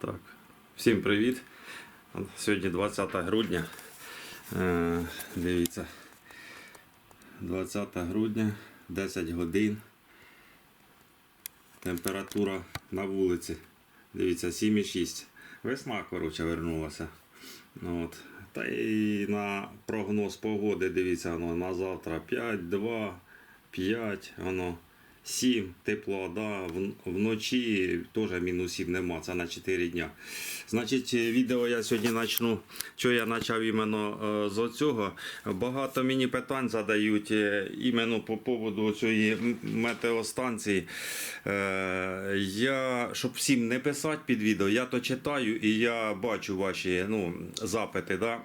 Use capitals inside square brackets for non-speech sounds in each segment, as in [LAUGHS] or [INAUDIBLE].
Так, всім привіт. Сьогодні 20 грудня. Е, дивіться. 20 грудня, 10 годин. Температура на вулиці. Дивіться, 7,6. Весна, коротше, вернулася. Ну, От. Та і на прогноз погоди, дивіться, воно на завтра 5, 2, 5, воно 7, тепло, да, вночі теж мінус 7 нема, це на 4 дня. Значить, е, відео я сьогодні почну, що я почав іменно е, з оцього. Багато мені питань задають е, іменно по поводу цієї метеостанції. Я, щоб всім не писати під відео, я то читаю і я бачу ваші ну, запити. Да?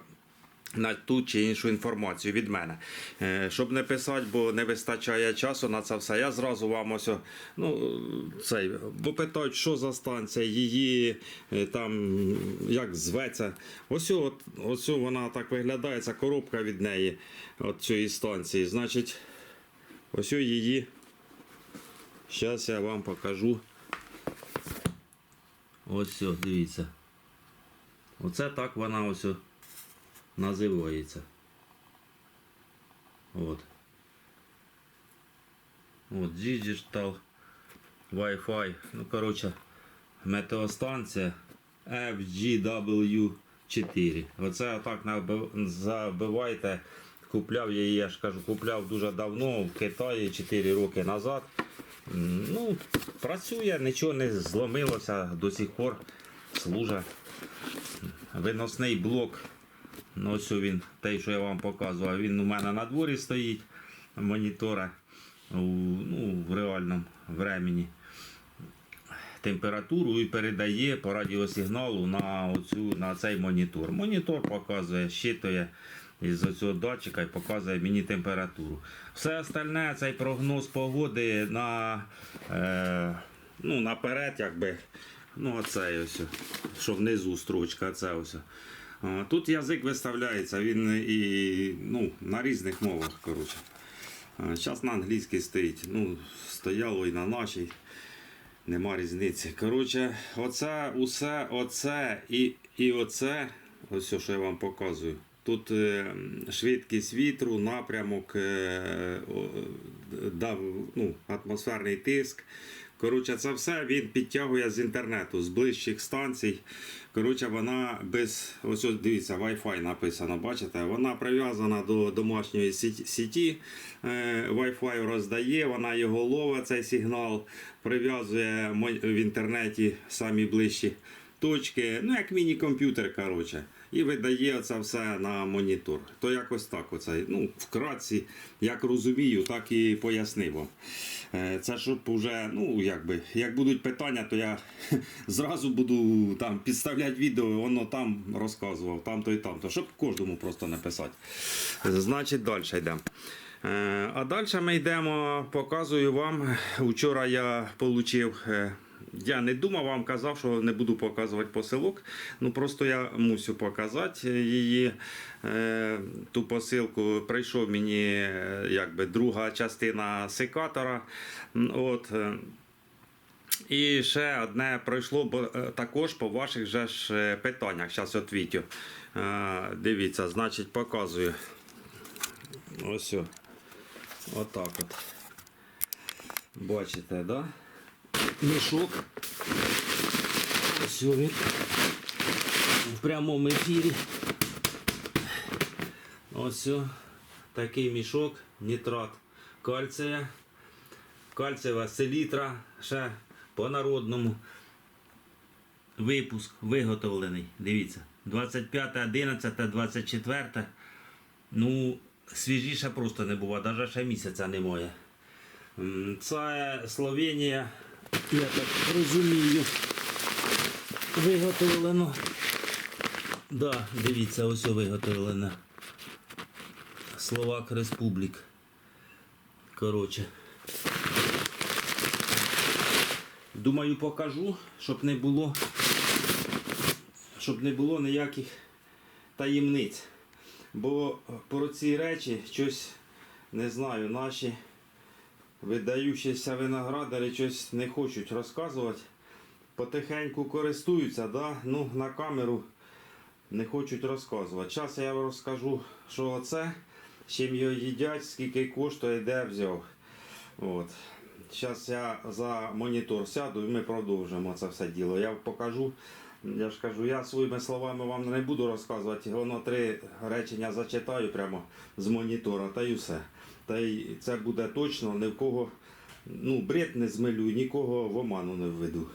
На ту чи іншу інформацію від мене. Е, Щоб не писати, бо не вистачає часу на це все. Я зразу вам ось, ну, цей, бо питають, що за станція, її е, там, як зветься. Ось, от, ось вона так виглядає, ця коробка від неї, от цієї станції. Значить, ось її. Зараз я вам покажу. Ось дивіться. Оце так вона ось називається. От. От, Digital Wi-Fi. Ну, коротше, метеостанція FGW4. Оце наби- забивайте. Купляв я її, я ж кажу, купляв дуже давно в Китаї 4 роки назад. Ну, працює, нічого не зломилося до сих пор. Служить. Виносний блок Ну, ось він, той, що я вам показував, він у мене на дворі стоїть, монітора у, ну, в реальному времені температуру і передає по радіосигналу на, оцю, на цей монітор. Монітор показує, щитує із цього датчика і показує мені температуру. Все остальне, цей прогноз погоди на, е, ну, наперед, якби. Ну, оцей ось, що внизу строчка, це ось. Тут язик виставляється, він і ну, на різних мовах. коротше. Зараз на англійській стоїть. Ну, стояло і на нашій. Нема різниці. Коротше, оце, усе, оце і, і оце, ось що я вам показую. Тут е, швидкість вітру, напрямок, е, ну, атмосферний тиск. Коротше, це все він підтягує з інтернету, з ближчих станцій. Коротше, вона без, ось ось дивіться, Wi-Fi написано, бачите? Вона прив'язана до домашньої сіті, е, Wi-Fi роздає, вона його ловить, цей сигнал, прив'язує в інтернеті самі ближчі точки, ну як міні-комп'ютер, коротше. І видає це все на монітор. То якось так оце. Ну, вкратці, як розумію, так і пояснив вам. Е, Це щоб уже, ну якби, як будуть питання, то я [LAUGHS] зразу буду там підставляти відео, воно там розказував, там то і там, то щоб кожному просто написати. Значить, далі йдемо. Е, А далі ми йдемо, показую вам. Вчора я отримав. Я не думав, вам казав, що не буду показувати посилок. Ну просто я мусю показати її. Е, Ту посилку прийшов мені е, якби друга частина секатора. От. е, І ще одне пройшло бо, також по ваших же ж питаннях. Зараз відвітю. Дивіться, значить, показую. Ось. Отак от. Бачите, да? Мішок. Ось він. В прямому ефірі. Ось такий мішок, нітрат кальція, кальцієва селітра, ще по народному. Випуск виготовлений. Дивіться. 25, 11, 24. Ну, свіжіше просто не було, навіть ще місяця немає. Це Словенія, я так розумію, виготовлено. Да, дивіться, ось виготовлено. Словак Республік. Коротше. Думаю, покажу, щоб не було, щоб не було ніяких таємниць. Бо про ці речі щось не знаю, наші видаючіся виноградарі щось не хочуть розказувати. потихеньку користуються, да? ну, на камеру не хочуть розказувати. Зараз я розкажу, що це, з чим його їдять, скільки коштує, де взяв. От. Зараз я за монітор сяду і ми продовжимо це все діло. Я покажу. Я ж кажу, я своїми словами вам не буду розказувати. Воно три речення зачитаю прямо з монітора, та й все. Та й це буде точно, ні в кого ну, бред не змилю, нікого в оману не введу.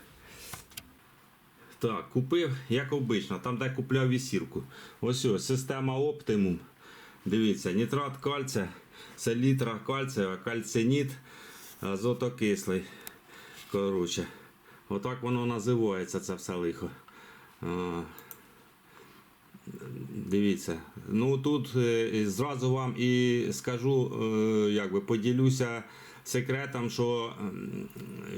Так, купив, як обично, там де купляв вісірку. Ось ось, система Optimum. Дивіться, нітрат кальція, селітра кальція, кальциніт, азотокислий. Коротше, отак воно називається це все лихо. Дивіться, ну тут е, зразу вам і скажу, е, якби поділюся секретом, що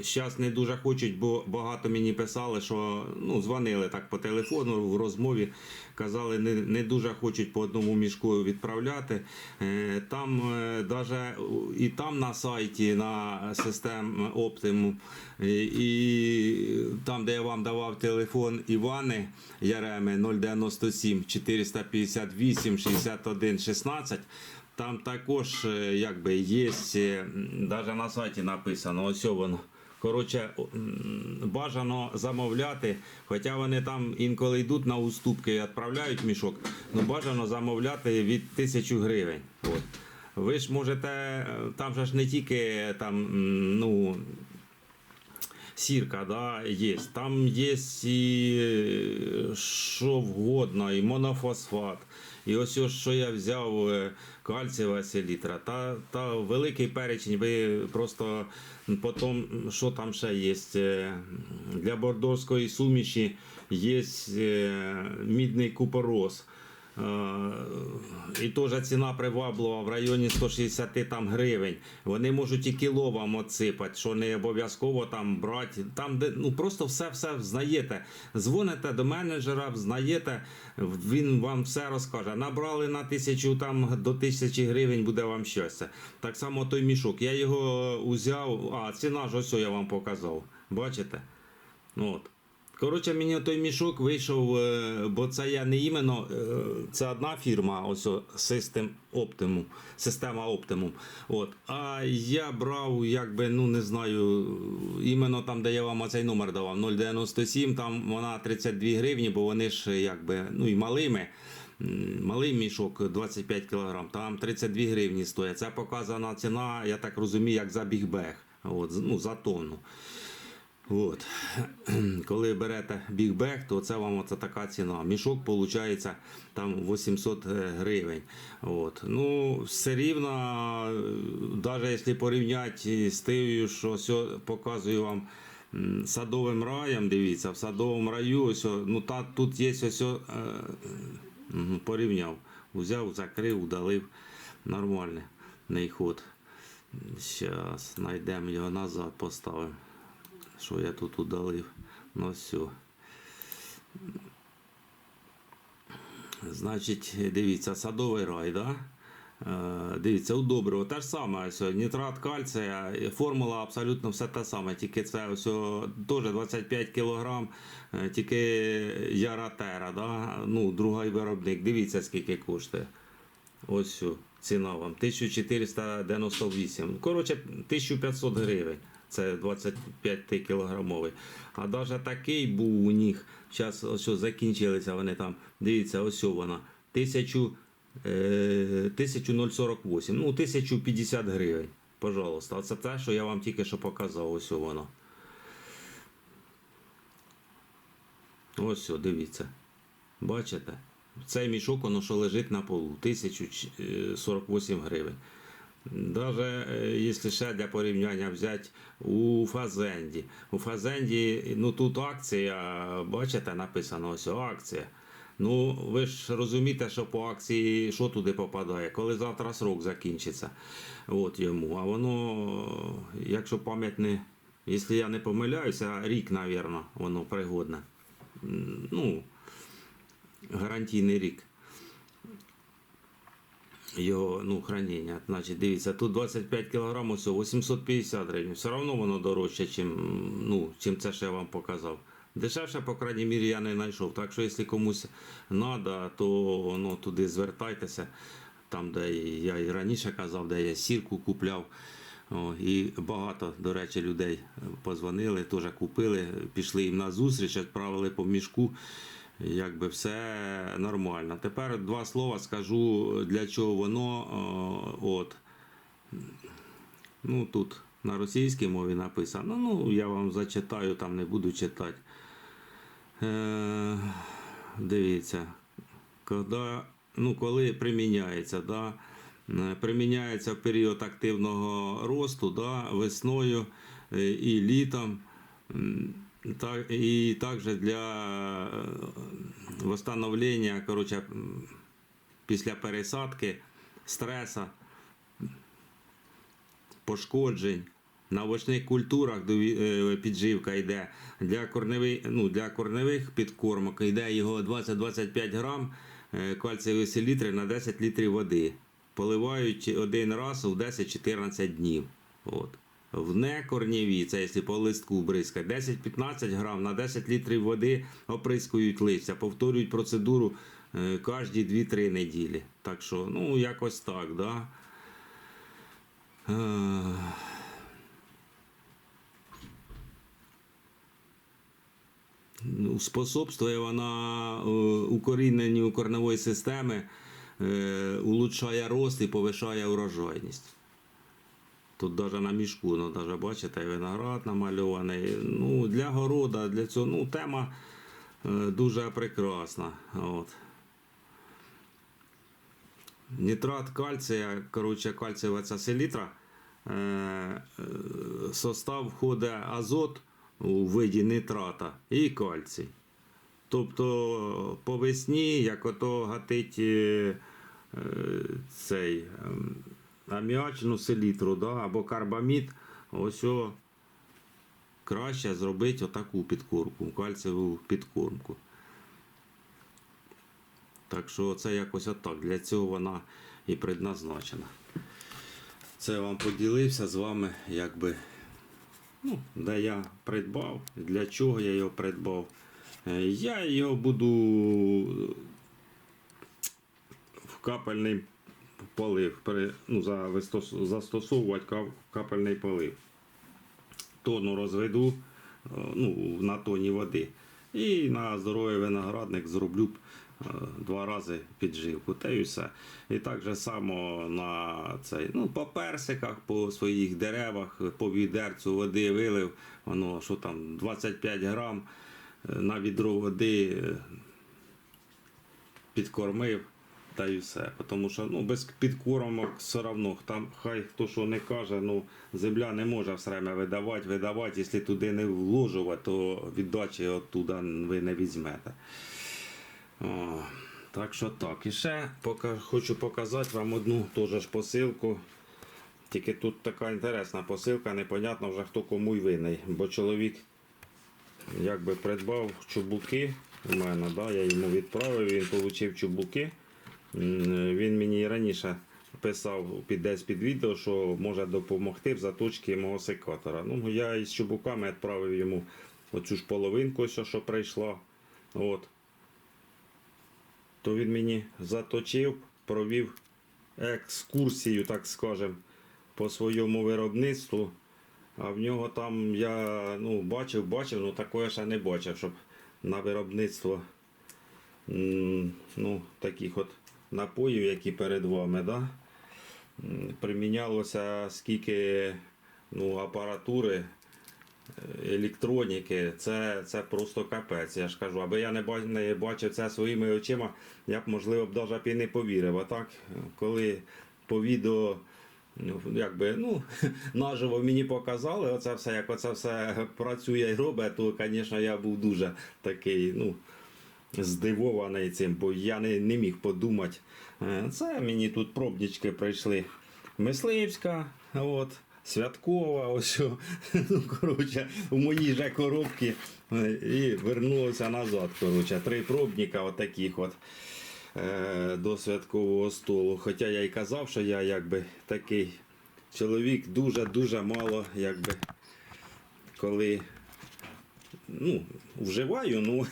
зараз не дуже хочуть, бо багато мені писали, що ну, дзвонили так по телефону в розмові, казали, не, не дуже хочуть по одному мішку відправляти. Е, Там е, даже і там на сайті на систем Optimum, і, і там, де я вам давав телефон Івани Яреми 097 458 61 16. Там також е, якби є, навіть на сайті написано, ось воно. Коротше, бажано замовляти, хоча вони там інколи йдуть на уступки і відправляють мішок, ну бажано замовляти від 1000 гривень. От. Ви ж можете, е, там же ж не тільки там, ну, сірка, да, є. Там є і що вгодно, і монофосфат. І ось ось, що я взяв е, кальцієва селітра. Та, та великий перечень, ви просто потім, що там ще є. е, Для бордорської суміші є е, мідний купорос. Е, І теж ціна приваблива в районі 160 там гривень. Вони можуть і кіло вам отсипати, що не обов'язково там брати. Там, де ну просто все все знаєте. Дзвоните до менеджера, знаєте, він вам все розкаже. Набрали на тисячу там до тисячі гривень, буде вам щастя. Так само той мішок. Я його узяв, а ціна ж ось я вам показав. Бачите? От. Коротше, мені той мішок вийшов, е, бо це я не іменно, е, це одна фірма, ось System Optimum, система Optimum. От. А я брав, якби, ну не знаю, іменно там, де я вам оцей номер давав, 097, там вона 32 гривні, бо вони ж якби, ну і малими. Малий мішок 25 кг, там 32 гривні стоять. Це показана ціна, я так розумію, як за бігбег. От, ну, за тонну. От. [CLEARS THROAT] Коли берете бігбег, то це вам оце така ціна. Мішок виходить там 800 гривень. От. Ну, все рівно, навіть якщо порівняти з тим, що ось показую вам садовим раєм, дивіться, в садовому раю, ось, ну, та, тут є ось, е, порівняв. Взяв, закрив, удалив. Нормальний ход. Зараз знайдемо його назад, поставимо що я тут удалив. Ну все. Значить, дивіться, садовий рай, да? Е, Дивіться, у доброго те ж саме, ось, нітрат кальція, формула абсолютно все те саме, тільки це ось, теж 25 кг, е, тільки Яратера, да? ну, другий виробник. Дивіться, скільки коштує. Ось ціна вам 1498. Коротше, 1500 гривень. Це 25 кілограмовий. А навіть такий був у них. Зараз ось закінчилися вони там. Дивіться, ось вона. 1000, е, 1048. Ну, 1050 гривень. Пожалуйста. Оце те, що я вам тільки що показав. Ось воно. Ось все, дивіться. Бачите? Цей мішок, воно що лежить на полу, 1048 гривень. Даже е, якщо ще для порівняння взяти у Фазенді. У Фазенді, ну тут акція, бачите, написано ось акція. Ну, ви ж розумієте, що по акції що туди попадає, коли завтра срок закінчиться. От йому. А воно, якщо пам'ять не, якщо я не помиляюся, рік, мабуть, воно пригодне. Ну, гарантійний рік його ну, хранення. Значить, дивіться, тут 25 кг, ось 850 гривень. Все одно воно дорожче, чим, ну, чим це, що я вам показав. Дешевше, по крайній мірі, я не знайшов. Так що, якщо комусь треба, то ну, туди звертайтеся. Там, де я і раніше казав, де я сірку купляв. О, і багато, до речі, людей позвонили, теж купили, пішли їм на зустріч, відправили по мішку. Якби все нормально. Тепер два слова скажу, для чого воно. От. Ну, тут на російській мові написано. Ну, я вам зачитаю, там не буду читати. Е, дивіться, коли, ну, коли приміняється, да, е, приміняється в період активного росту, да, весною е, і літом. М, Так, і також для е, восстановлення, коротше, після пересадки, стреса, пошкоджень. На овочних культурах е, підживка йде для корневих, ну, для корневих підкормок йде його 20-25 грам е, кальцієвої селітри на 10 літрів води. Поливають один раз у 10-14 днів. От. В некорнєві, це якщо по листку бризкать, 10-15 грам на 10 літрів води оприскують листя, повторюють процедуру е, кожні 2-3 неділі. Так що, ну, якось так, да. Е, ну, способствує вона е, укоріненню корневої системи, улучшає рост і повишає урожайність. Тут навіть на мішку, ну, даже, бачите, виноград намальований. Ну, для города, для цього, ну, тема е, дуже прекрасна. От. Нітрат кальція, коротше, кальцієва ця селітра, е, е, состав входить азот у виді нитрата і кальцій. Тобто по весні, як ото гатить цей ем, аміачну селітру да, або карбамід, ось о, краще зробити отаку підкормку, кальцієву підкормку. Так що це якось отак. Для цього вона і предназначена. Це я вам поділився з вами, якби, ну, де я придбав, для чого я його придбав. Е, Я його буду в капельний полив, ну, за- застосовувати капельний полив. Тону розведу е, ну, на тоні води. І на здоровий виноградник зроблю е, два рази підживку. Та й все. І так же само на цей, ну, по персиках, по своїх деревах, по відерцю води вилив, воно що там, 25 грам е, на відро води підкормив. Та й все. Тому що ну, без підкормок все одно, там хай хто що не каже, ну земля не може все время видавати, видавати, якщо туди не вложувати, то віддачі оттуда ви не візьмете. О, так що так. І ще пока, хочу показати вам одну теж посилку. Тільки тут така інтересна посилка, непонятно вже хто кому й винний. Бо чоловік якби придбав чубуки у мене, да, я йому відправив, він отримав чубуки. Він мені раніше писав під десь під відео, що може допомогти в заточці мого секатора. Ну, я із чубуками відправив йому оцю ж половинку, що прийшла. От. То він мені заточив, провів екскурсію, так скажем, по своєму виробництву. А в нього там я ну, бачив, бачив, ну такого ще не бачив, щоб на виробництво ну, таких от напоїв, які перед вами, да? примінялося скільки ну, апаратури, е, електроніки, це, це просто капець. Я ж кажу, аби я не, бачив це своїми очима, я б, можливо, б навіть і не повірив. А так, коли по відео. Ну, якби, ну, [LAUGHS] наживо мені показали, оце все, як оце все працює і робить, то, звісно, я був дуже такий, ну, здивований цим, бо я не, не міг подумати. Е, Це мені тут пробнички прийшли. Мисливська, от, святкова, ось, ну, коротше, у моїй же коробці е, і вернулося назад. Коротше, три пробника отаких от е, до святкового столу. Хоча я й казав, що я якби такий чоловік дуже-дуже мало, якби, коли ну, вживаю, ну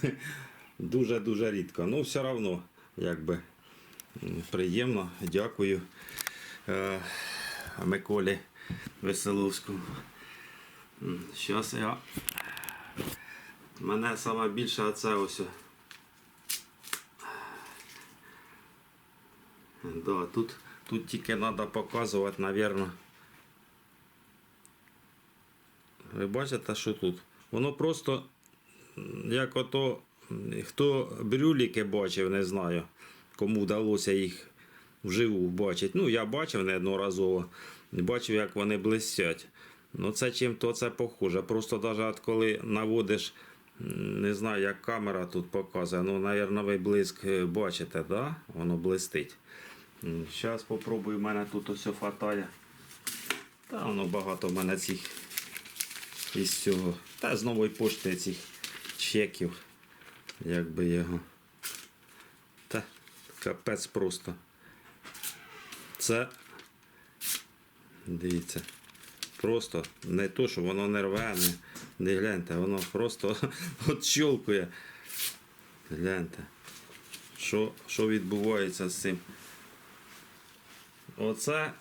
дуже-дуже рідко. Ну, все одно, якби приємно. Дякую е, Миколі Веселовському. Зараз я. Мене саме більше оце ось. Да, тут, тут тільки треба показувати, напевно. Ви бачите, що тут? Воно просто, як ото, хто брюліки бачив, не знаю, кому вдалося їх вживу бачити. Ну, я бачив неодноразово, бачив, як вони блистять. Ну, це чим то це похоже. Просто навіть коли наводиш, не знаю, як камера тут показує, ну, мабуть, ви блиск е, бачите, да? воно блистить. Зараз попробую, в мене тут ось хватає. Та воно багато в мене цих із цього. Та з нової пошти цих чеків. Як би його. Та капець просто. Це. Дивіться. Просто не то, що воно не рве, не, не гляньте, воно просто [LAUGHS] отщелкує. Гляньте. Що, що відбувається з цим? Оце.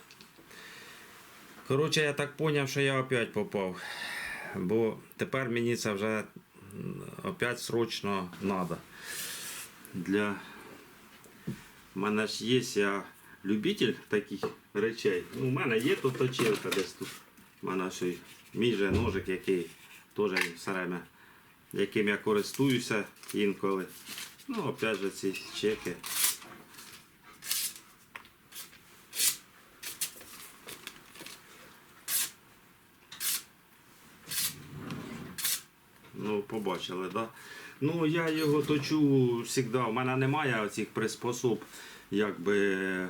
Коротше, я так зрозумів, що я опять попав. Бо тепер мені це вже опять срочно треба. Для мене ж є я любитель таких речей. Ну, у мене є тут точилка десь тут. У мене ще мій же ножик, який теж все время, яким я користуюся інколи. Ну, опять же, ці чеки. Ну, побачили, да? Ну, я його точу завжди. У мене немає цих приспособ, якби,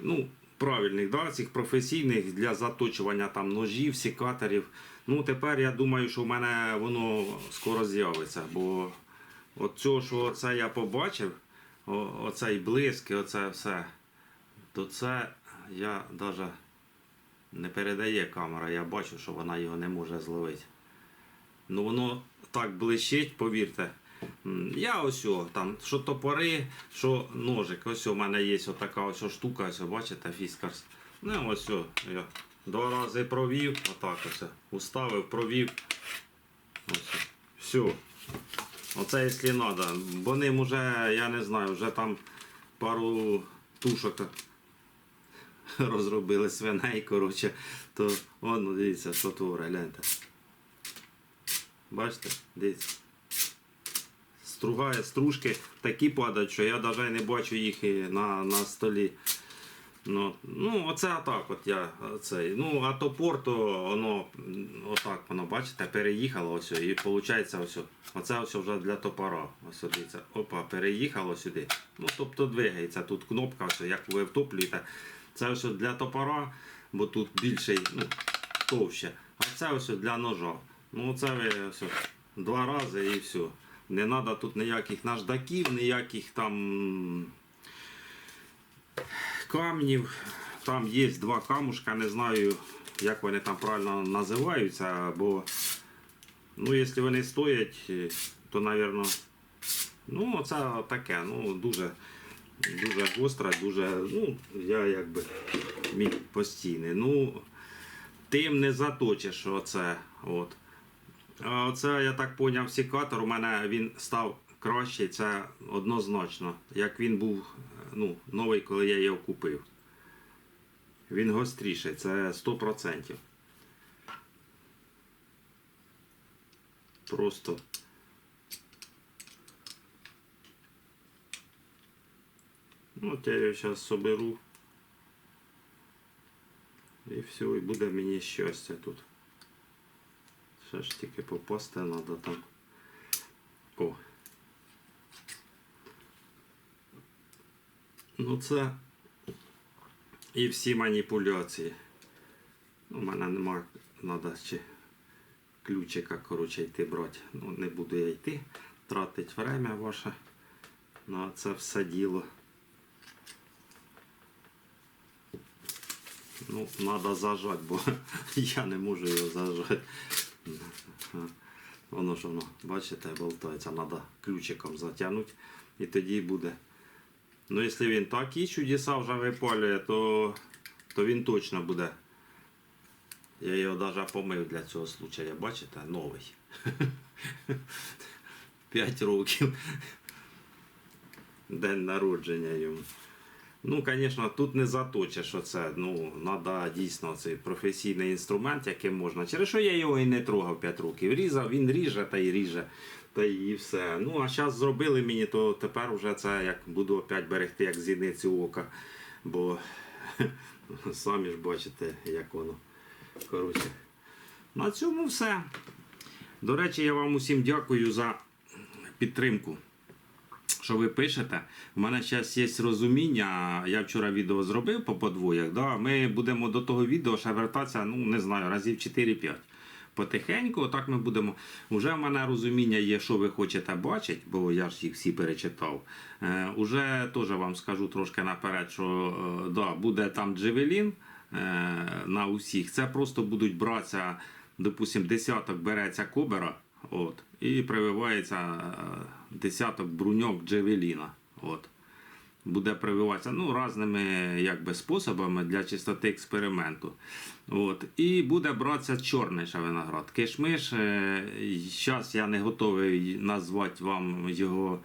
ну, правильних, да, цих професійних для заточування там ножів, секаторів. Ну, тепер я думаю, що в мене воно скоро з'явиться, бо от цього, що це я побачив, оцей блиск, оце все, то це я навіть не передає камера, я бачу, що вона його не може зловити. Ну воно так блищить, повірте. Я ось там, що топори, що ножик. Ось у мене є така ось штука, ось, бачите, фіскарс. Ну ось о, я два рази провів, отак ось. Уставив, провів. Ось. Все. Оце якщо треба. Бо ним уже, я не знаю, вже там пару тушок [LAUGHS] розробили свиней, коротше. То воно дивіться, що творе, гляньте. Бачите, дивіться. Стругає стружки такі падають, що я навіть не бачу їх на, на столі. Ну, ну, оце отак от я цей. Ну, а топор, то воно отак воно, бачите, переїхало ось і виходить ось. Оце ось вже для топора. Ось дивіться. Опа, переїхало сюди. Ну, тобто двигається. Тут кнопка, ось, як ви втоплюєте. Це ось для топора, бо тут більший, ну, товще. А це ось для ножа. Ну, це ви ось два рази і все. Не треба тут ніяких наждаків, ніяких там камнів. Там є два камушка, не знаю, як вони там правильно називаються, бо ну, якщо вони стоять, то, напевно, ну, це таке, ну, дуже, дуже гостре, дуже, ну, я якби мій постійний. Ну, тим не заточиш оце. От. Оце, я так поняв, секатор у мене він став кращий, це однозначно. Як він був ну, новий, коли я його купив. Він гостріший, це 100%. Просто. Ну, от я його зараз соберу. І все, і буде мені щастя тут. Ще ж тільки попасти треба там. О. Ну це і всі маніпуляції. У мене немає, треба ще ключика, коротше, йти брати. Ну, не буду я йти, тратить время ваше на це все діло. Ну, треба зажати, бо [LAUGHS] я не можу його зажати. Воно ж воно, бачите, болтається, треба ключиком затягнути і тоді буде. Ну, якщо він такі чудеса вже випалює, то, то він точно буде. Я його навіть помив для цього случая, бачите, новий. [LAUGHS] 5 років. День народження йому. Ну, звісно, тут не заточиш, що це. Ну, треба дійсно цей професійний інструмент, яким можна. Через що я його і не трогав 5 років. Різав, він ріже та й ріже. Та і все. Ну, а зараз зробили мені, то тепер вже це як буду опять берегти, як зіницю ока. Бо [LAUGHS] самі ж бачите, як воно. Коротше. На цьому все. До речі, я вам усім дякую за підтримку що ви пишете. У мене зараз є розуміння. Я вчора відео зробив по подвоях. Да? Ми будемо до того відео ще вертатися, ну не знаю, разів 4-5. Потихеньку, отак ми будемо. Уже в мене розуміння є, що ви хочете бачити, бо я ж їх всі перечитав. Е, уже теж вам скажу трошки наперед, що е, да, буде там джевелін е, на усіх. Це просто будуть братися, допустим, десяток береться кобера. От, і прививається е, десяток бруньок джевеліна. От. Буде прививатися ну, різними якби, способами для чистоти експерименту. От. І буде братися чорний виноград. Кишмиш. Зараз я не готовий назвати вам його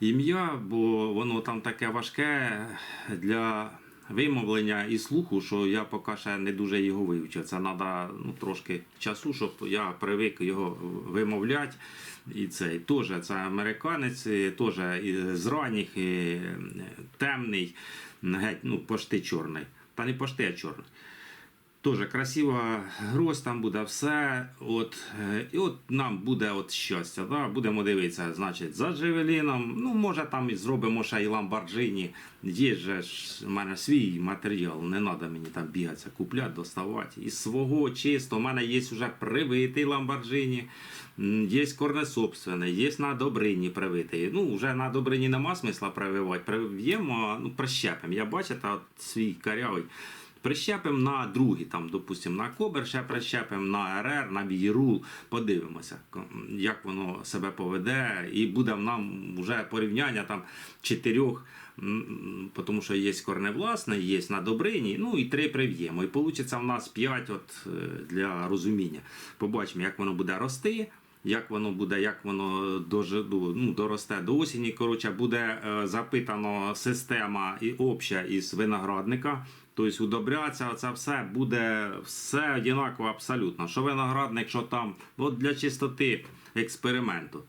ім'я, бо воно там таке важке для вимовлення і слуху, що я поки ще не дуже його вивчив. Це треба ну, трошки часу, щоб я привик його вимовляти. І це теж це американець, теж з ранніх, і темний, геть, ну, пошти чорний. Та не пошти, а чорний. Тоже красива грозь, там буде все. От, е, і от нам буде от щастя. Да? Будемо дивитися, значить, за Джевеліном. Ну, може, там і зробимо ще і Ламборджині. Є же ж в мене свій матеріал, не треба мені там бігатися, купляти, доставати. Із свого чисто, у мене є вже привитий Ламборджині, є корне собственне, є на Добрині привитий. Ну, вже на Добрині нема смисла прививати. Прив'ємо, ну, прищепимо. Я бачите, от свій карявий. Прищепимо на другий, там, допустимо, на кобер, ще прищепимо на РР, на Вірул, подивимося, як воно себе поведе, і буде нам вже порівняння там чотирьох, тому що є корневласне, є на Добрині, ну і три прив'ємо. І вийде в нас п'ять от, е, для розуміння. Побачимо, як воно буде рости. Як воно буде, як воно дожи- ну, доросте до осені. Коротше, буде е, запитано система і обща із виноградника. Тобто удобряться, це все буде все однаково абсолютно. Що виноградник, що там, от для чистоти експерименту.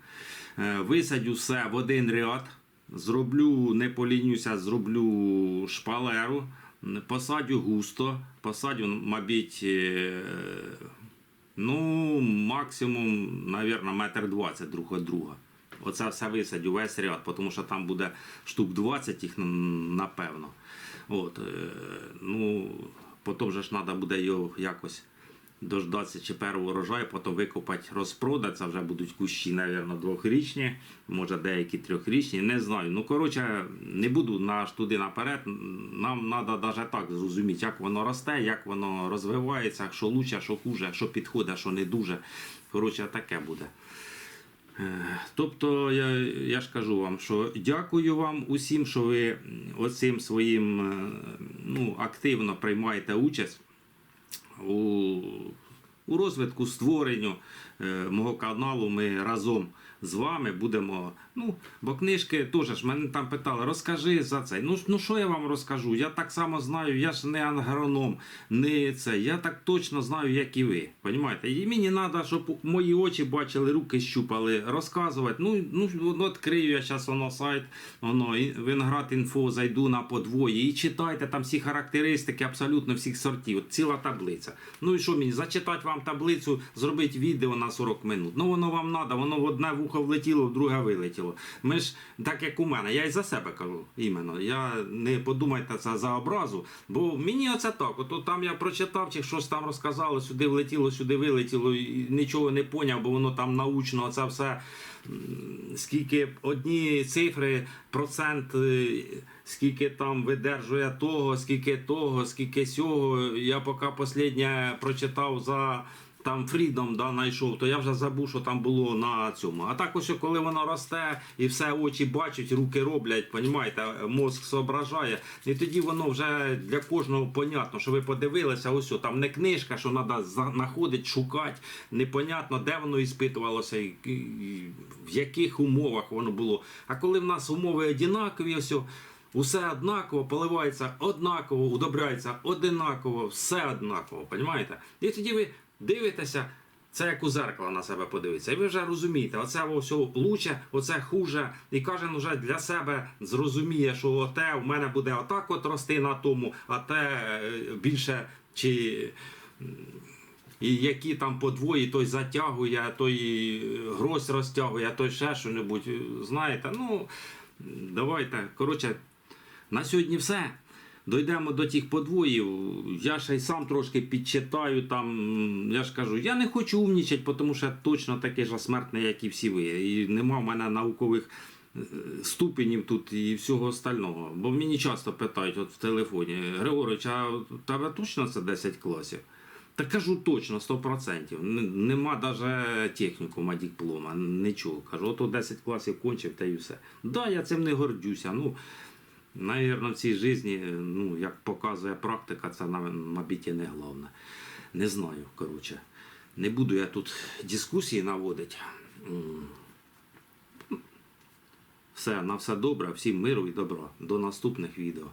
Е, Висадю все в один ряд, зроблю, не полінюся, зроблю шпалеру, посадю густо, посадю, мабуть, е, ну, максимум, мабуть, метр двадцять друг від друга. Оце все висадю весь ряд, тому що там буде штук 20 їх напевно. От, е, ну, потім же ж треба буде його якось дождатися чи першого урожаю, потім викопати, розпродати. Це вже будуть кущі, мабуть, двохрічні, може деякі трьохрічні, не знаю. Ну, коротше, не буду наш туди наперед. Нам треба навіть так зрозуміти, як воно росте, як воно розвивається, що лучше, що хуже, що підходить, що не дуже. Коротше, таке буде. Е, Тобто я, я ж кажу вам, що дякую вам усім, що ви оцим своїм е, ну, активно приймаєте участь у, у розвитку, створенню е, мого каналу. Ми разом з вами будемо. Ну, бо книжки теж ж мене там питали, розкажи за це. Ну, ну що я вам розкажу? Я так само знаю, я ж не агроном, не це. Я так точно знаю, як і ви. Понімаєте? І мені треба, щоб мої очі бачили, руки щупали, розказувати. Ну, ну, відкрию я зараз воно сайт, воно і- інфо, зайду на подвої і читайте там всі характеристики абсолютно всіх сортів. Ціла таблиця. Ну і що мені? Зачитати вам таблицю, зробити відео на 40 минут. Ну воно вам треба, воно в одне вухо влетіло, в друге вилетіло. Ми ж так як у мене, я і за себе кажу іменно. Я не подумайте це за образу, бо мені оце так. От, там я прочитав, чи щось там розказали, сюди влетіло, сюди вилетіло, і нічого не поняв, бо воно там научно, це все. Скільки одні цифри, процент, е, скільки там видержує того, скільки того, скільки сього. Я поки останнє прочитав за там Freedom да, знайшов, то я вже забув, що там було на цьому. А так ось, коли воно росте і все очі бачать, руки роблять, понімаєте, мозк соображає. І тоді воно вже для кожного понятно, що ви подивилися, ось о, там не книжка, що треба знаходити, шукати. Непонятно, де воно іспитувалося, і, і, і в яких умовах воно було. А коли в нас умови однакові, ось. Усе однаково, поливається однаково, удобряється одинаково, все однаково, розумієте? І тоді ви дивитеся, це як у зеркало на себе подивитися. І ви вже розумієте, оце все лучше, оце хуже. І кожен вже для себе зрозуміє, що те в мене буде отак от рости на тому, а те е, більше чи. І які там подвої, той затягує, той е, грозь розтягує, той ще що-небудь. Знаєте, ну давайте. Коротше, на сьогодні все. Дійдемо до тих подвоїв. Я ще й сам трошки підчитаю там. Я ж кажу, я не хочу умнічати, тому що я точно такий ж смертний, як і всі ви. І нема в мене наукових е, ступенів тут і всього остального. Бо мені часто питають от в телефоні, Григорович, а у тебе точно це 10 класів? Та кажу точно, 100%. Н- Нема навіть технікума, диплома, нічого. Кажу, ото 10 класів кончив та і все. Да, я цим не гордюся. Ну, Навірно, в цій житті, ну, як показує практика, це мабуть, не головне. Не знаю, коротше. Не буду я тут дискусії наводити. Все, на все добре, всім миру і добра. До наступних відео.